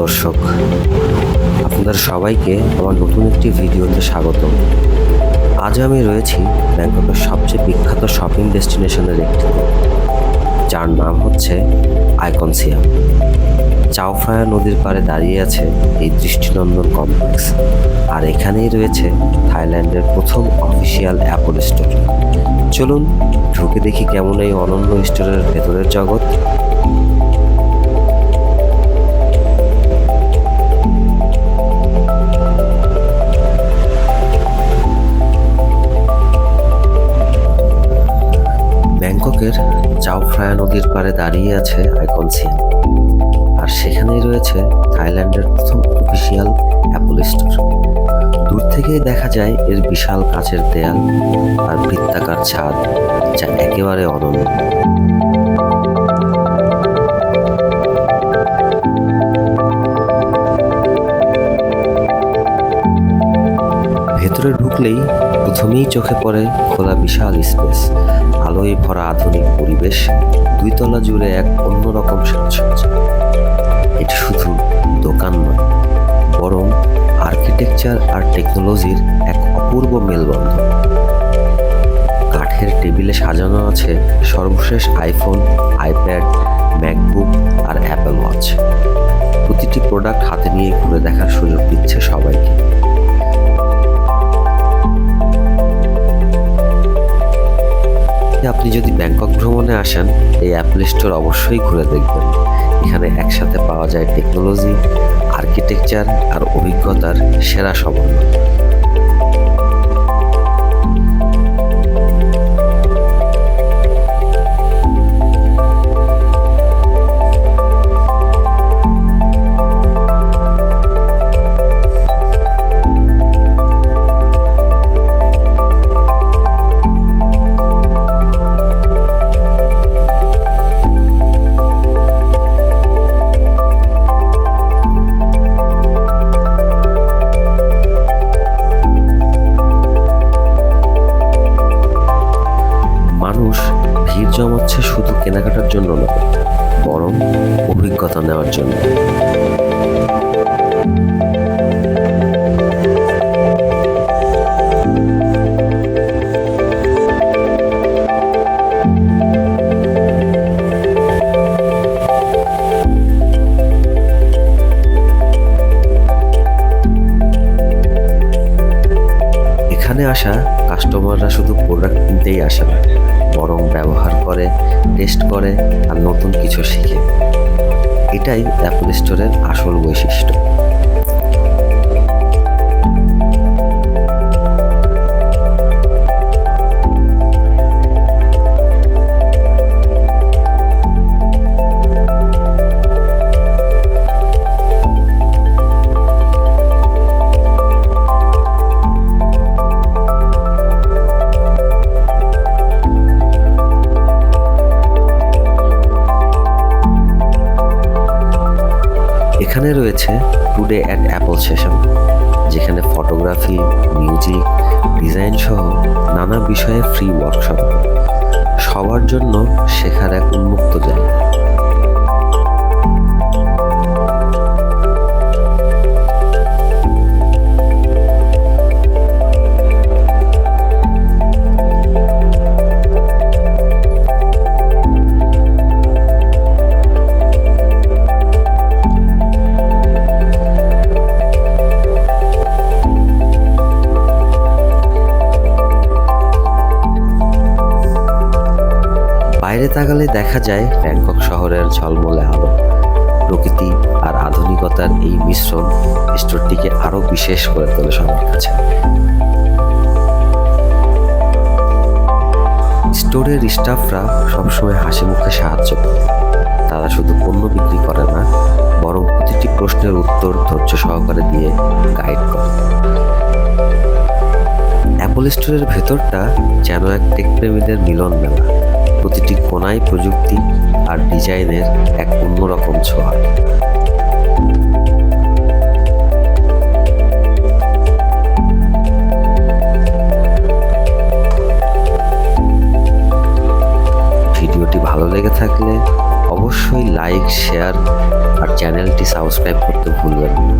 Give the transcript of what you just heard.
দর্শক, আপনাদের সবাইকে আমার নতুন একটি ভিডিওতে স্বাগত আজ আমি রয়েছি ব্যাংককের সবচেয়ে বিখ্যাত শপিং ডেস্টিনেশনের একটি যার নাম হচ্ছে আইকনসিয়াম চাওফ্রায়া নদীর পাড়ে দাঁড়িয়ে আছে এই দৃষ্টিনন্দন কমপ্লেক্স, আর এখানেই রয়েছে থাইল্যান্ডের প্রথম অফিসিয়াল অ্যাপল স্টোর। চলুন ঢুকে দেখি কেমন এই অনন্য স্টোরের ভেতরের জগৎ। চাওফ্রায়া নদীর পাড়ে দাঁড়িয়ে আছে আইকনসিয়াম আর সেখানেই রয়েছে থাইল্যান্ডের প্রথম অফিসিয়াল অ্যাপল স্টোর দূর থেকেই দেখা যায় এর বিশাল কাচের দেয়াল আর বৃত্তাকার ছাদ, যা একেবারে অনন্য। প্রথমেই চোখে পড়ে খোলা বিশাল স্পেস, আলোয় ভরা আধুনিক পরিবেশ দুই তলা জুড়ে এক অন্যরকম সাজসজ্জা। এটি শুধু দোকান নয়, বরং আর্কিটেকচার আর টেকনোলজির এক অপূর্ব মেলবন্ধন। কাঠের টেবিলে সাজানো আছে সর্বশেষ আইফোন, আইপ্যাড, ম্যাকবুক আর অ্যাপেল ওয়াচ। প্রতিটি প্রোডাক্ট হাতে নিয়ে ঘুরে দেখার সুযোগ দিচ্ছে সবাইকে। আপনি যদি ব্যাংকক ভ্রমণে আসেন, এই অ্যাপল স্টোর অবশ্যই ঘুরে দেখবেন। এখানে একসাথে পাওয়া যায় টেকনোলজি, আর্কিটেকচার আর অভিজ্ঞতার সেরা সমন্বয়। আসা কাস্টমাররা শুধু প্রোডাক্ট কিনতেই আসে না, বরং ব্যবহার করে টেস্ট করে আর নতুন কিছু শিখে। এটাই অ্যাপল স্টোরের আসল বৈশিষ্ট্য। এখানে রয়েছে টুডে অ্যাট অ্যাপল সেশন যেখানে ফটোগ্রাফি মিউজিক ডিজাইন সহ নানা বিষয়ে ফ্রি ওয়ার্কশপ সবার জন্য শেখার এক উন্মুক্ত জায়গা। তাকালে দেখা যায় ব্যাংকক শহরের ঝলমলে আলো। প্রকৃতি আর আধুনিকতার এই মিশ্রণ স্টোরটিকে আরও বিশেষ করে তোলে সবার কাছে। স্টোরের স্টাফরা সবসময় হাসি মুখে সাহায্য করে। তারা শুধু পণ্য বিক্রি করে না, বরং প্রতিটি প্রশ্নের উত্তর ধৈর্য সহকারে দিয়ে গাইড করে। অ্যাপল স্টোরের ভেতরটা যেন এক টেকপ্রেমীদের মিলন মেলা প্রতিটি কোনায় প্রযুক্তি আর ডিজাইনের এক অন্যরকম ছোঁয়া। ভিডিওটি ভালো লেগে থাকলে অবশ্যই লাইক, শেয়ার আর চ্যানেলটি সাবস্ক্রাইব করতে ভুলবেন না।